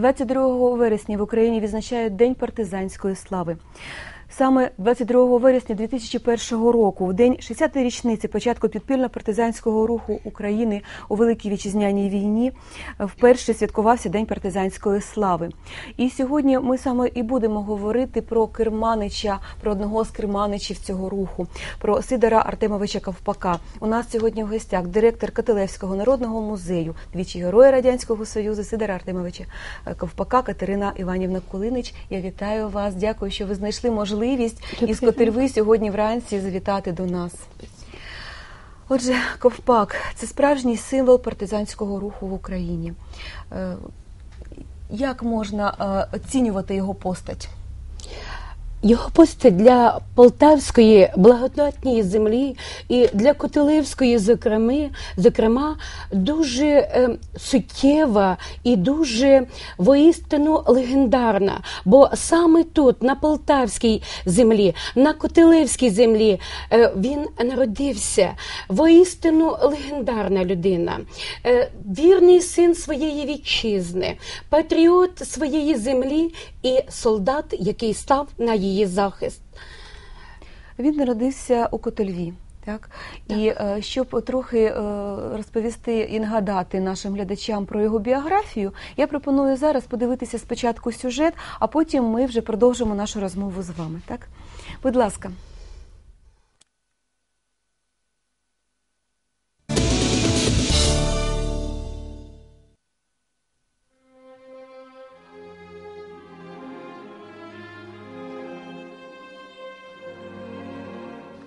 22 вересня в Україні відзначають День партизанської слави. Саме 22 вересня 2001 року, в день 60-ї річниці початку підпільно-партизанського руху України у Великій Вітчизняній війні, вперше святкувався День партизанської слави. І сьогодні ми саме і будемо говорити про керманича, про одного з керманичів цього руху, про Сидора Артемовича Ковпака. У нас сьогодні в гостях директор Катилевського народного музею, двічі героя радянського союзу Сидора Артемовича Ковпака Катерина Іванівна Кулинич. Я вітаю вас. Дякую, що ви знайшли можливість із Котирви сьогодні вранці завітати до нас. Отже, Ковпак це справжній символ партизанського руху в Україні. Е, Як можна е, оцінювати його постать? Його постать для полтавської благодатньої землі і для Котелевської, зокрема, зокрема дуже е, суттєва і дуже воістину легендарна. Бо саме тут, на полтавській землі, на Котелевській землі, е, він народився. Воістину легендарна людина, е, вірний син своєї вітчизни, патріот своєї землі і солдат, який став на її захист. Він народився у Котельві. Так і е, щоб трохи е, розповісти і нагадати нашим глядачам про його біографію, я пропоную зараз подивитися спочатку сюжет, а потім ми вже продовжимо нашу розмову з вами. Так, будь ласка.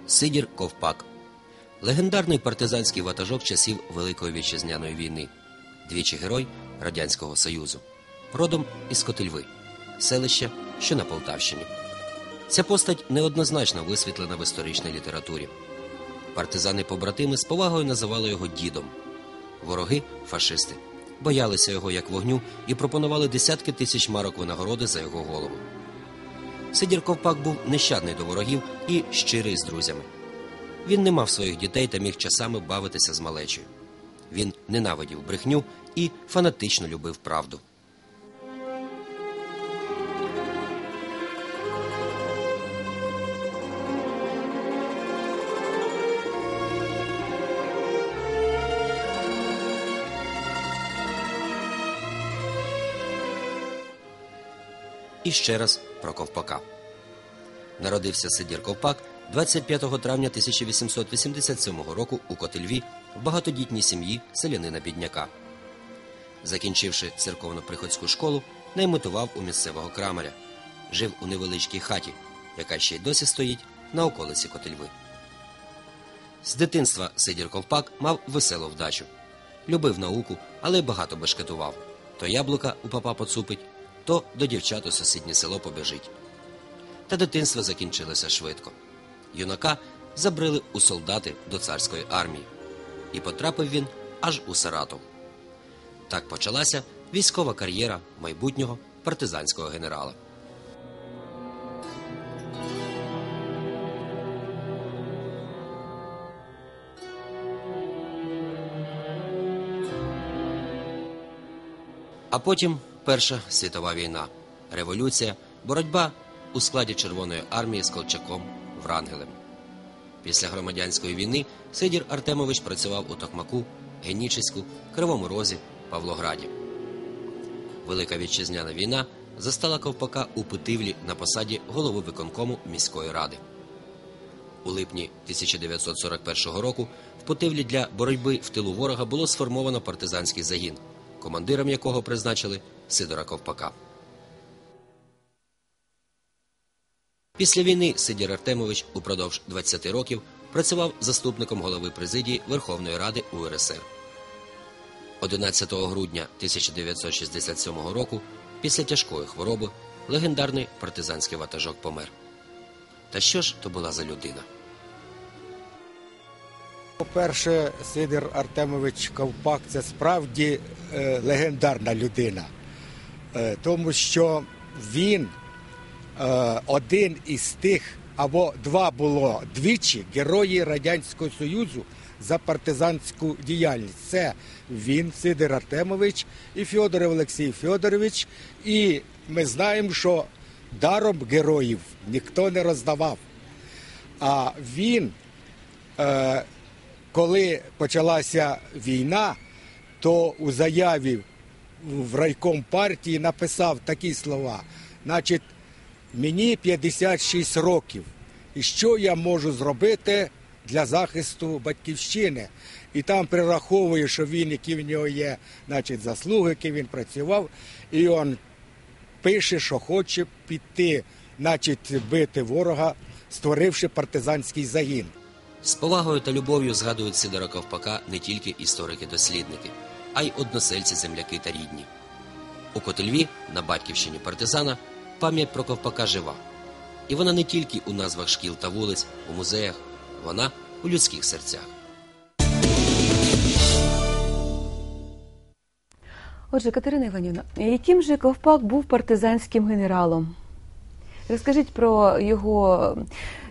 Сидір Ковпак легендарний партизанський ватажок часів Великої вітчизняної війни, двічі герой Радянського Союзу, родом із Котельви, селище, що на Полтавщині. Ця постать неоднозначно висвітлена в історичній літературі. Партизани-побратими з повагою називали його дідом. Вороги фашисти боялися його як вогню і пропонували десятки тисяч марок винагороди за його голову. Сидір Ковпак був нещадний до ворогів і щирий з друзями. Він не мав своїх дітей та міг часами бавитися з малечею. Він ненавидів брехню і фанатично любив правду. І ще раз про Ковпака. Народився Сидір Ковпак 25 травня 1887 року у Котельві в багатодітній сім'ї селянина бідняка. Закінчивши церковно-приходську школу, найметував у місцевого крамаря, жив у невеличкій хаті, яка ще й досі стоїть на околиці Котельви. З дитинства Сидір Ковпак мав веселу вдачу. Любив науку, але й багато бешкетував. То яблука у папа поцупить, то до дівчат у сусіднє село побіжить. Та дитинство закінчилося швидко. Юнака забрили у солдати до царської армії, і потрапив він аж у Саратов. Так почалася військова кар'єра майбутнього партизанського генерала. А потім Перша світова війна, революція, боротьба у складі Червоної армії з Колчаком Врангелем. Після громадянської війни Сидір Артемович працював у Токмаку, Генічеську, Кривому Розі, Павлограді. Велика вітчизняна війна застала Ковпака у Путивлі на посаді голови виконкому міської ради. У липні 1941 року в Путивлі для боротьби в тилу ворога було сформовано партизанський загін, командиром якого призначили Сидора Ковпака. Після війни Сидір Артемович упродовж 20 років працював заступником голови президії Верховної Ради УРСР. 11 грудня 1967 року, після тяжкої хвороби, легендарний партизанський ватажок помер. Та що ж то була за людина? По-перше, Сидір Артемович Ковпак це справді е, легендарна людина, тому що він е, один із тих, або два було двічі герої Радянського Союзу за партизанську діяльність. Це він, Сидор Артемович і Федоров Олексій Федорович. І ми знаємо, що даром героїв ніхто не роздавав. А він, е, коли почалася війна, то у заяві в райком партії написав такі слова. Значить, мені 56 років. І що я можу зробити для захисту батьківщини? І там прираховує, що він, які в нього є, значить, заслуги, які він працював, і він пише, що хоче піти, значить, бити ворога, створивши партизанський загін. З повагою та любов'ю згадують Сидора Ковпака не тільки історики-дослідники, а й односельці, земляки та рідні. У Котельві, на батьківщині партизана, пам'ять про Ковпака жива. І вона не тільки у назвах шкіл та вулиць, у музеях, вона у людських серцях. Отже, Катерина Іванівна, яким же Ковпак був партизанським генералом? Розкажіть про його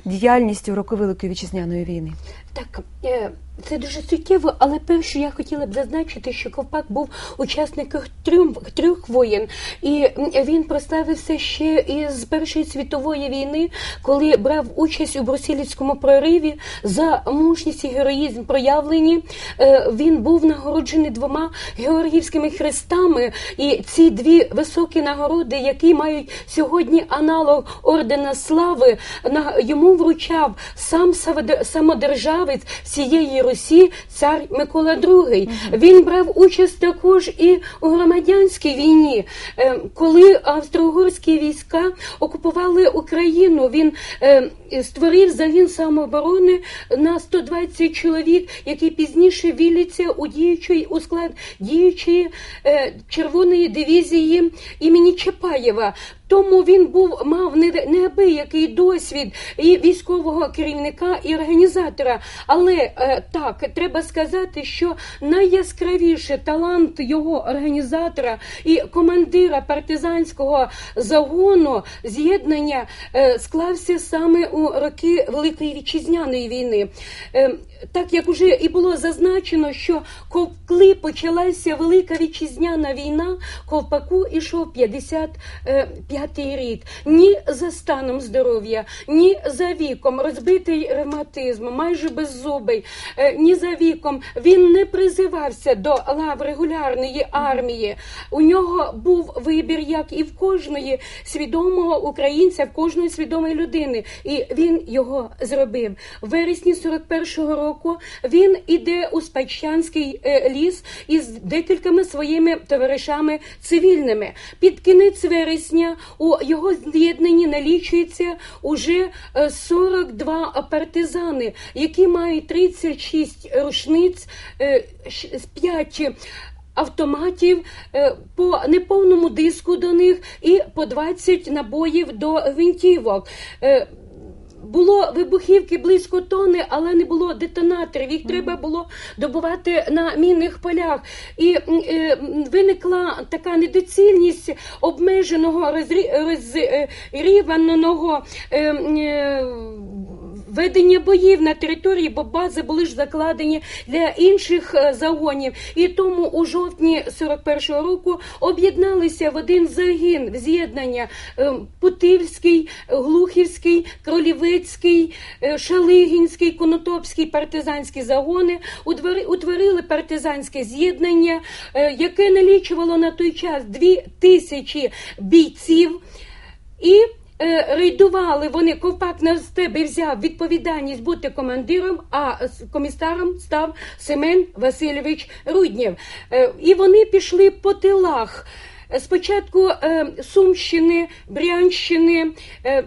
діяльність у роки Великої вітчизняної війни. Так, е, це дуже суттєво, але перше я хотіла б зазначити, що Ковпак був учасником трьох, трьох воєн, і він прославився ще із Першої світової війни, коли брав участь у Брусилівському прориві за мужність і героїзм проявлені. Е, Він був нагороджений двома георгіївськими хрестами, і ці дві високі нагороди, які мають сьогодні аналог ордена слави, на- йому вручав сам самодержавець всієї Русі, цар Микола II. Він брав участь також і у громадянській війні, Е, коли австро-угорські війська окупували Україну. Він е, створив загін самооборони на 120 чоловік, які пізніше вілляться у діючий у склад діючої е, червоної дивізії імені Чапаєва. Тому він був мав не- неабиякий досвід і військового керівника і організатора. Але е, так треба сказати, що найяскравіше талант його організатора і командира партизанського загону з'єднання е, склався саме у роки Великої вітчизняної війни. Е, так як уже і було зазначено, що коли почалася Велика вітчизняна війна, Ковпаку ішов 55-й рік. Ні за станом здоров'я, ні за віком, розбитий ревматизм, майже беззубий, е, ні за віком. Він не призивався до лав регулярної армії. У нього був вибір, як і в кожної свідомого українця, в кожної свідомої людини. І він його зробив. В вересні 41-го року він іде у Спадщанський е, ліс із декількома своїми товаришами цивільними. Під кінець вересня у його з'єднанні налічується уже е, 42 партизани, які мають 36 рушниць, 5 автоматів е, по неповному диску до них і по 20 набоїв до гвинтівок. Було вибухівки близько тони, але не було детонаторів. Їх треба було добувати на мінних полях. І е, виникла така недоцільність обмеженого розрі- розріваного е, е, ведення боїв на території, бо бази були ж закладені для інших е, загонів. І тому у жовтні 41-го року об'єдналися в один загін з'єднання е, Путивський, Глухівський, Кролівецький, е, Шалигінський, Конотопський партизанські загони. Утвори- Утворили партизанське з'єднання, яке налічувало на той час дві тисячі бійців. І рейдували вони, ковпак на себе взяв відповідальність бути командиром, а комісаром став Семен Васильович Руднєв. Е, і вони пішли по тилах. Е, Спочатку е, Сумщини, Брянщини. е,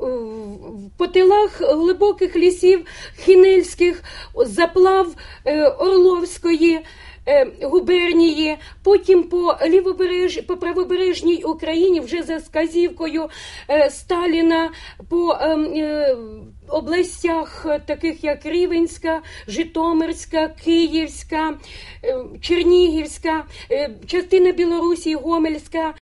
в- по тилах глибоких лісів Хінельських, заплав е, Орловської е, губернії, потім по лівобереж, по правобережній Україні вже за сказівкою е, Сталіна по е, е, областях, е, таких як Рівенська, Житомирська, Київська, е, Чернігівська, е, частина Білорусі, Гомельська.